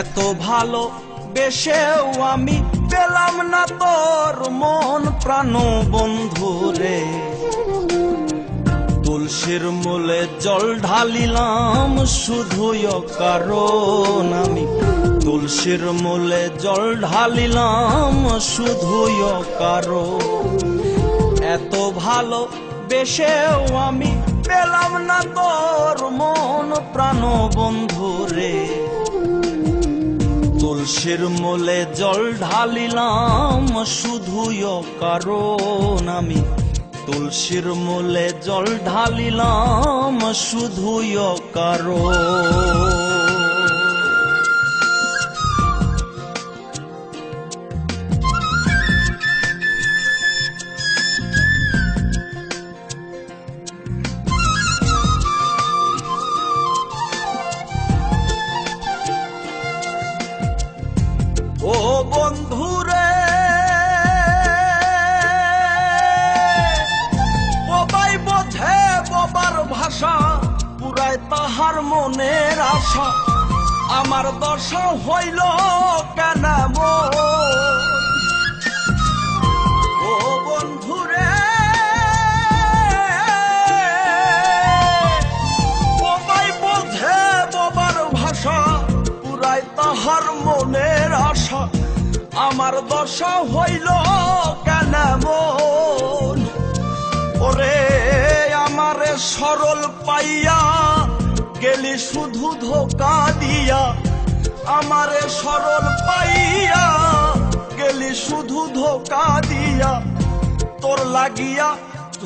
এত ভালো বেশেও আমি পেলাম না তোর মন প্রাণ বন্ধু রে। তুলসীর মূলে জল ঢালিলাম, শুধুই কারণ আমি। তুলসীর মূলে জল ঢালিলাম শুধুই কারও এত ভালো বেশেও আমি পেলাম না তোর মন প্রাণ বন্ধু রে। তুলসীর মূলে জল ঢালিলাম শুধুই কারণ আমি তুলসীর মূলে জল ঢালিলাম শুধুই কারণ বন্ধুরে ববাই বোঝে ববার ভাষা পুরায় তাহার মনের আশা। আমার দশা হইল কেন আমার হইল কেন মন? ওরে, আমারে সরল পাইয়া গেলি শুধু ধোকা দিয়া। আমারে সরল পাইয়া গেলি শুধু ধোকা দিয়া। তোর লাগিয়া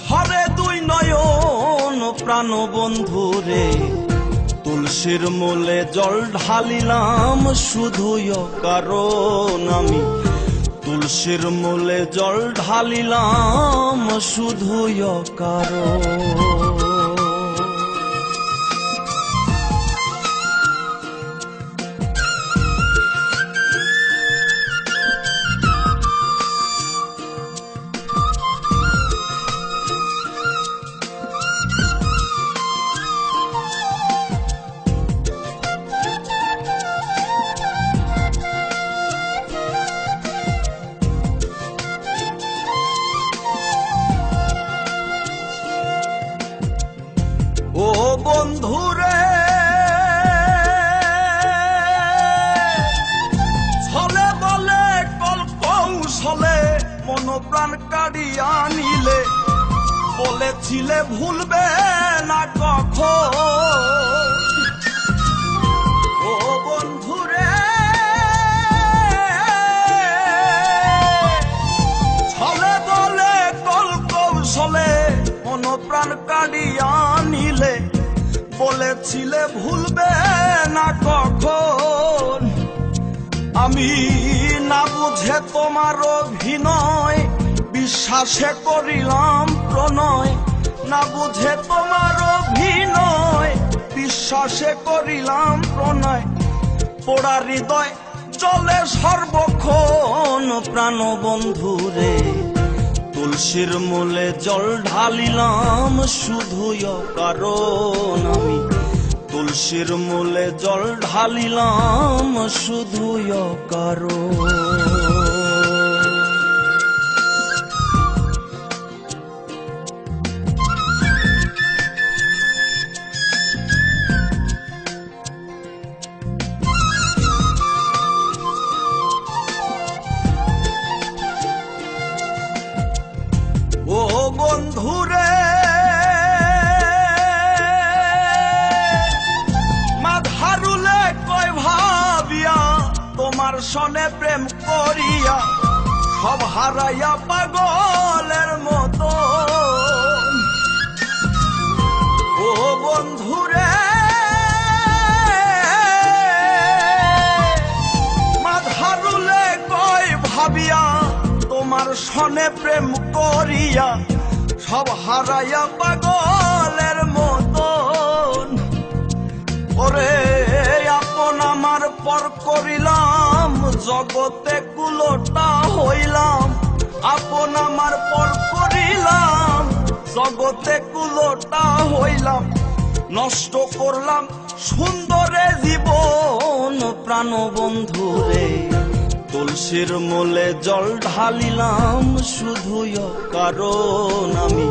ঘরে দুই নয়ন প্রাণ বন্ধু রে। তুলসীর মূলে জল ঢালিলাম শুধুই কারণ আমি। তুলসীর মূলে জল ঢালিলাম শুধু কারণ বন্ধুরে। ছলে বলে কল কৌশলে মনোপ্রাণ কাড়িয়া নিলে। বলেছিলে ভুলবে না কখন? বলেছিলে ভুলবে না কখন? আমি না বুঝে তোমার অভিনয়, বিশ্বাসে করিলাম প্রণয়। না বুঝে তোমার অভিনয়, বিশ্বাসে করিলাম প্রণয়। পোড়া হৃদয় চলে সর্বক্ষণ প্রাণ বন্ধুরে তুলসীর মূলে জল ঢালিলাম শুধুই কারণ আমি। তুলসীর মূলে জল ঢালিলাম শুধু কারণ তোমার সনে প্রেম করিয়া সব হারাইয়া পাগলের মতো। ও বন্ধুরে, মাধারুলে কয় ভাবিয়া, তোমার সনে প্রেম করিয়া সব হারাইয়া পাগলের মতন ওরে, আপন আমার পর করিলাম। জগতে কুলোটা হইলাম, আপন আমার পর করিলাম। জগতে কুলোটা হইলাম, নষ্ট করলাম সুন্দরে জীবন প্রাণ বন্ধুরে তুলসীর মোলে জল ঢালিলাম, শুধুই কারণ আমি।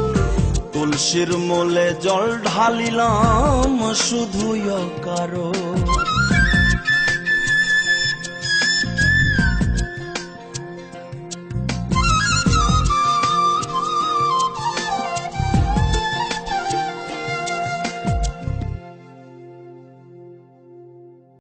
তুলসীর মোলে জল ঢালিলাম, শুধুই কারণ